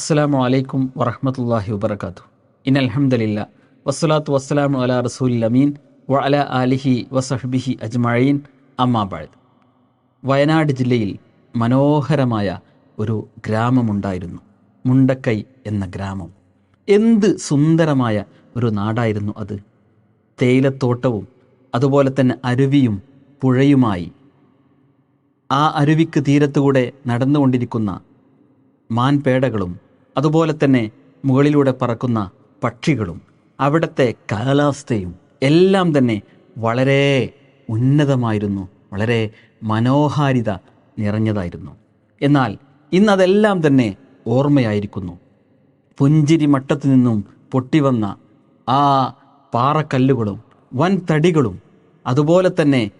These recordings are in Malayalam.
അസ്സലാമു അലൈക്കും വറഹമത്തല്ലാഹി വബർക്കാത്തു ഇൻ അലഹമില്ല വസ്സലാത്തു വസ്സലാമു അല റസൂൽ അമീൻ വ അല ആലിഹി വസഹബിഹി അജ്മഴീൻ അമ്മാബാഴ് വയനാട് ജില്ലയിൽ മനോഹരമായ ഒരു ഗ്രാമമുണ്ടായിരുന്നു. മുണ്ടക്കൈ എന്ന ഗ്രാമം. എന്ത് സുന്ദരമായ ഒരു നാടായിരുന്നു അത്. തേയിലത്തോട്ടവും അതുപോലെ തന്നെ അരുവിയും പുഴയുമായി ആ അരുവിക്ക് തീരത്തുകൂടെ നടന്നുകൊണ്ടിരിക്കുന്ന മാൻപേടകളും അതുപോലെ തന്നെ മുകളിലൂടെ പറക്കുന്ന പക്ഷികളും അവിടുത്തെ കാലാവസ്ഥയും എല്ലാം തന്നെ വളരെ ഉന്നതമായിരുന്നു വളരെ മനോഹാരിത നിറഞ്ഞതായിരുന്നു. എന്നാൽ ഇന്നതെല്ലാം തന്നെ ഓർമ്മയായിരിക്കുന്നു. പുഞ്ചിരി മട്ടത്തു നിന്നും പൊട്ടിവന്ന ആ പാറക്കല്ലുകളും വൻ തടികളും അതുപോലെ തന്നെ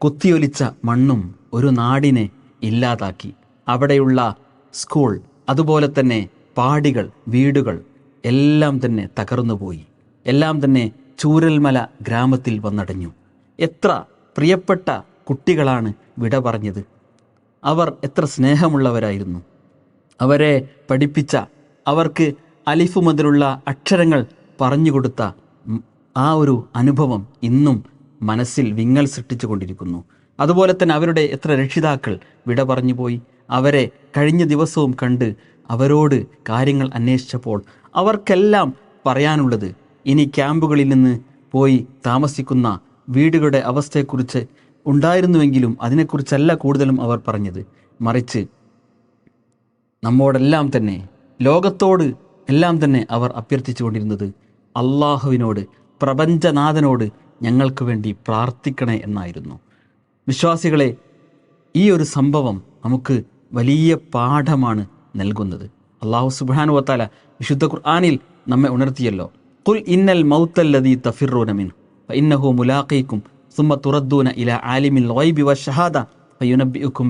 കുത്തിയൊലിച്ച മണ്ണും ഒരു നാടിനെ ഇല്ലാതാക്കി. അവിടെയുള്ള സ്കൂൾ അതുപോലെ തന്നെ പാടികൾ വീടുകൾ എല്ലാം തന്നെ തകർന്നുപോയി എല്ലാം തന്നെ ചൂരൽമല ഗ്രാമത്തിൽ വന്നടഞ്ഞു. എത്ര പ്രിയപ്പെട്ട കുട്ടികളാണ് വിട പറഞ്ഞത്. അവർ എത്ര സ്നേഹമുള്ളവരായിരുന്നു. അവരെ പഠിപ്പിച്ച അവർക്ക് അലിഫ് മുതലുള്ള അക്ഷരങ്ങൾ പറഞ്ഞുകൊടുത്ത ആ ഒരു അനുഭവം ഇന്നും മനസ്സിൽ വിങ്ങൽ സൃഷ്ടിച്ചു കൊണ്ടിരിക്കുന്നു. അതുപോലെ തന്നെ അവരുടെ എത്ര രക്ഷിതാക്കൾ വിട പറഞ്ഞു പോയി. അവരെ കഴിഞ്ഞ ദിവസവും കണ്ട് അവരോട് കാര്യങ്ങൾ അന്വേഷിച്ചപ്പോൾ അവർക്കെല്ലാം പറയാനുള്ളത് ഇനി ക്യാമ്പുകളിൽ നിന്ന് പോയി താമസിക്കുന്ന വീടുകളുടെ അവസ്ഥയെക്കുറിച്ച് ഉണ്ടായിരുന്നുവെങ്കിലും അതിനെക്കുറിച്ചല്ല കൂടുതലും അവർ പറഞ്ഞത്. മറിച്ച് നമ്മോടെല്ലാം തന്നെ ലോകത്തോട് എല്ലാം തന്നെ അവർ അഭ്യർത്ഥിച്ചു കൊണ്ടിരുന്നത് അള്ളാഹുവിനോട് പ്രപഞ്ചനാഥനോട് ഞങ്ങൾക്ക് വേണ്ടി പ്രാർത്ഥിക്കണേ എന്നായിരുന്നു. വിശ്വാസികളെ ഈ ഒരു സംഭവം നമുക്ക് വലിയ പാഠമാണ് നൽകുന്നത്. അള്ളാഹു സുബാനു വത്താല വിശുദ്ധ ഖുർആാനിൽ നമ്മെ ഉണർത്തിയല്ലോ. കുൽ ഇന്നൽ മൗത്തല്ലദീ തഫിറൂനമിൻ ഇന്നഹു മുലാഖീക്കും സുമ തുറദ്ദൂന ഇല ആലിമിൽ വൈബി വ ഷഹാദ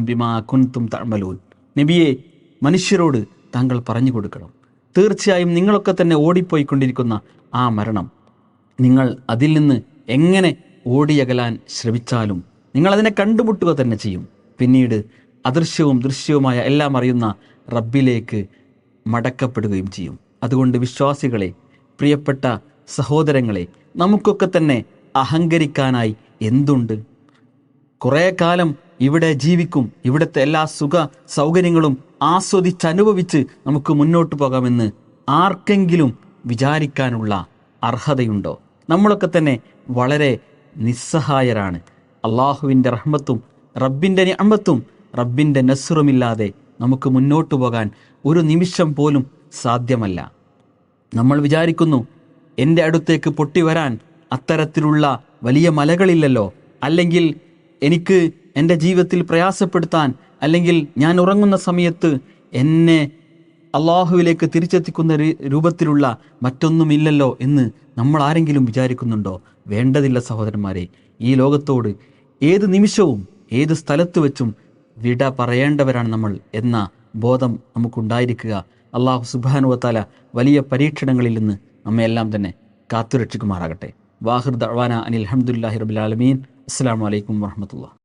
ബിമാ കുൻതും തഅമലൂൻ. നബിയെ മനുഷ്യരോട് താങ്കൾ പറഞ്ഞു കൊടുക്കണം. തീർച്ചയായും നിങ്ങളൊക്കെ തന്നെ ഓടിപ്പോയിക്കൊണ്ടിരിക്കുന്ന ആ മരണം. നിങ്ങൾ അതിൽ നിന്ന് എങ്ങനെ ഓടിയകലാൻ ശ്രമിച്ചാലും നിങ്ങളതിനെ കണ്ടുമുട്ടുക തന്നെ ചെയ്യും. പിന്നീട് അദൃശ്യവും ദൃശ്യവുമായ എല്ലാം അറിയുന്ന റബ്ബിലേക്ക് മടക്കപ്പെടുകയും ചെയ്യും. അതുകൊണ്ട് വിശ്വാസികളെ പ്രിയപ്പെട്ട സഹോദരങ്ങളെ നമുക്കൊക്കെ തന്നെ അഹങ്കരിക്കാനായി എന്തുണ്ട്? കുറേ കാലം ഇവിടെ ജീവിക്കും ഇവിടുത്തെ എല്ലാ സുഖ സൗകര്യങ്ങളും ആസ്വദിച്ചനുഭവിച്ച് നമുക്ക് മുന്നോട്ട് പോകാമെന്ന് ആർക്കെങ്കിലും വിചാരിക്കാനുള്ള അർഹതയുണ്ടോ? നമ്മളൊക്കെ തന്നെ വളരെ നിസ്സഹായരാണ്. അള്ളാഹുവിന്റെ റഹ്മത്തും റബ്ബിന്റെ അമ്മത്തും റബ്ബിന്റെ നസ്റുമില്ലാതെ നമുക്ക് മുന്നോട്ട് പോകാൻ ഒരു നിമിഷം പോലും സാധ്യമല്ല. നമ്മൾ വിചാരിക്കുന്നു എന്റെ അടുത്തേക്ക് പൊട്ടി വരാൻ അത്തരത്തിലുള്ള വലിയ മലകളില്ലല്ലോ. അല്ലെങ്കിൽ എനിക്ക് എന്റെ ജീവിതത്തിൽ പ്രയാസപ്പെടുത്താൻ അല്ലെങ്കിൽ ഞാൻ ഉറങ്ങുന്ന സമയത്ത് എന്നെ അള്ളാഹുവിലേക്ക് തിരിച്ചെത്തിക്കുന്ന രൂപത്തിലുള്ള മറ്റൊന്നുമില്ലല്ലോ എന്ന് നമ്മൾ ആരെങ്കിലും വിചാരിക്കുന്നുണ്ടോ? വേണ്ടതില്ല സഹോദരന്മാരെ ഈ ലോകത്തോട് ഏത് നിമിഷവും ഏത് സ്ഥലത്ത് വെച്ചും വിട പറയേണ്ടവരാണ് നമ്മൾ എന്ന ബോധം നമുക്കുണ്ടായിരിക്കുക. അള്ളാഹു സുബാനുവത്താല വലിയ പരീക്ഷണങ്ങളിൽ നിന്ന് നമ്മയെല്ലാം തന്നെ കാത്തുരക്ഷിക്കുമാറാകട്ടെ. വാഹിർ ദവാന അനിൽ അഹമ്മദുല്ലാഹി റബുലാലമീൻ അസ്സാം വലൈക്കും വാഹമത്തുള്ള